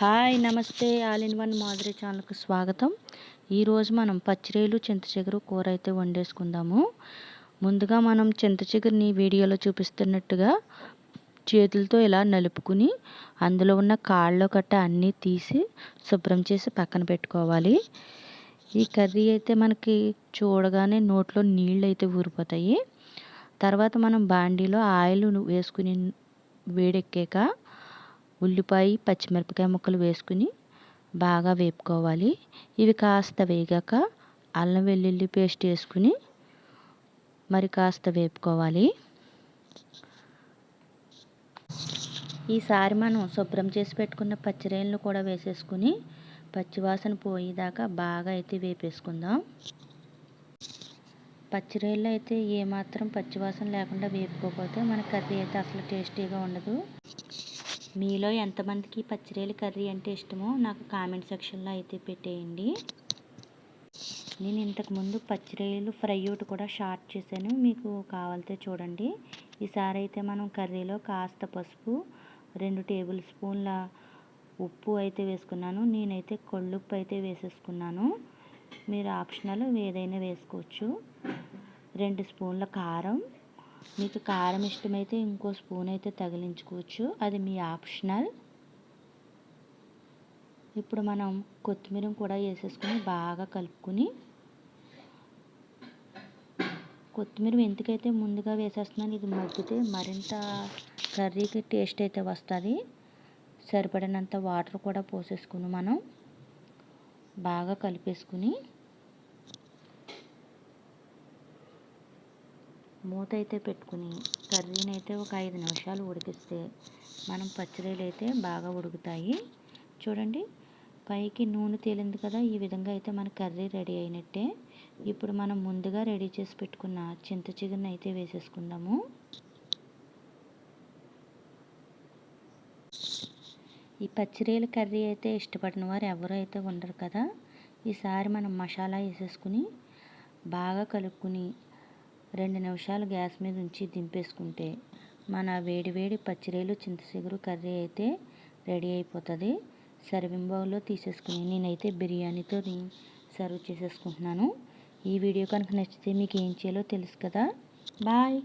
Hi నమస్తే. All in one మాదిరి ఛానల్కు స్వాగతం. ఈరోజు మనం పచ్చిరేలు చింతచిగురు కూర అయితే వండేసుకుందాము. ముందుగా మనం చింతచిగురిని వీడియోలో చూపిస్తున్నట్టుగా చేతులతో ఇలా నలుపుకుని అందులో ఉన్న కాళ్ళు కట్ట అన్నీ తీసి శుభ్రం చేసి పక్కన పెట్టుకోవాలి. ఈ కర్రీ అయితే మనకి చూడగానే నోట్లో నీళ్ళు అయితే ఊరిపోతాయి. తర్వాత మనం బాండీలో ఆయిల్ వేసుకుని వేడెక్కాక ఉల్లిపాయ పచ్చిమిరపకాయ ముక్కలు వేసుకుని బాగా వేపుకోవాలి. ఇవి కాస్త వేగాక అల్లం వెల్లుల్లి పేస్ట్ వేసుకుని మరి కాస్త వేపుకోవాలి. ఈసారి మనం శుభ్రం చేసి పెట్టుకున్న పచ్చిరేలను కూడా వేసేసుకుని పచ్చివాసన పోయేదాకా బాగా అయితే వేపేసుకుందాం. పచ్చిరేళ్ళు అయితే ఏమాత్రం పచ్చివాసన లేకుండా వేపుకోకపోతే మన కర్రీ అయితే అసలు టేస్టీగా ఉండదు. మీలో ఎంతమందికి పచ్చిరేలు కర్రీ అంటే ఇష్టమో నాకు కామెంట్ సెక్షన్లో అయితే పెట్టేయండి. నేను ఇంతకుముందు పచ్చిరేలు ఫ్రై ఒకటి కూడా షార్ట్ చేశాను. మీకు కావాలితే చూడండి. ఈసారి అయితే మనం కర్రీలో కాస్త పసుపు రెండు టేబుల్ స్పూన్ల ఉప్పు అయితే వేసుకున్నాను. నేనైతే కొళ్ళుప్పు అయితే వేసేసుకున్నాను. మీరు ఆప్షనల్ ఏదైనా వేసుకోవచ్చు. రెండు స్పూన్ల కారం మీకు కారం ఇష్టమైతే ఇంకో స్పూన్ అయితే తగిలించుకోవచ్చు. అది మీ ఆప్షనల్. ఇప్పుడు మనం కొత్తిమీర కూడా వేసేసుకొని బాగా కలుపుకొని కొత్తిమీర ఎందుకైతే ముందుగా వేసేస్తున్నాను ఇది మగ్గితే మరింత కర్రీకి టేస్ట్ అయితే వస్తుంది. సరిపడినంత వాటర్ కూడా పోసేసుకుని మనం. బాగా కలిపేసుకుని మూత అయితే పెట్టుకుని కర్రీని అయితే ఒక ఐదు నిమిషాలు ఉడికిస్తే మనం పచ్చడిలు అయితే బాగా ఉడుకుతాయి. చూడండి పైకి నూనె తేలింది కదా ఈ విధంగా అయితే మన కర్రీ రెడీ అయినట్టే. ఇప్పుడు మనం ముందుగా రెడీ చేసి పెట్టుకున్న చింత చిగురిని అయితే వేసేసుకుందాము. ఈ పచ్చిరేల కర్రీ అయితే ఇష్టపడిన వారు ఎవరు అయితే ఉండరు కదా. ఈసారి మనం మసాలా వేసేసుకుని బాగా కలుపుకుని రెండు నిమిషాలు గ్యాస్ మీద ఉంచి దింపేసుకుంటే మన వేడివేడి పచ్చిరేలు చింతసిగురు కర్రీ అయితే రెడీ అయిపోతుంది. సర్వింగ్ బౌల్లో తీసేసుకుని నేనైతే బిర్యానీతో సర్వ్ చేసేసుకుంటున్నాను. ఈ వీడియో కనుక నచ్చితే మీకు ఏం చేయాలో తెలుసు కదా? బాయ్!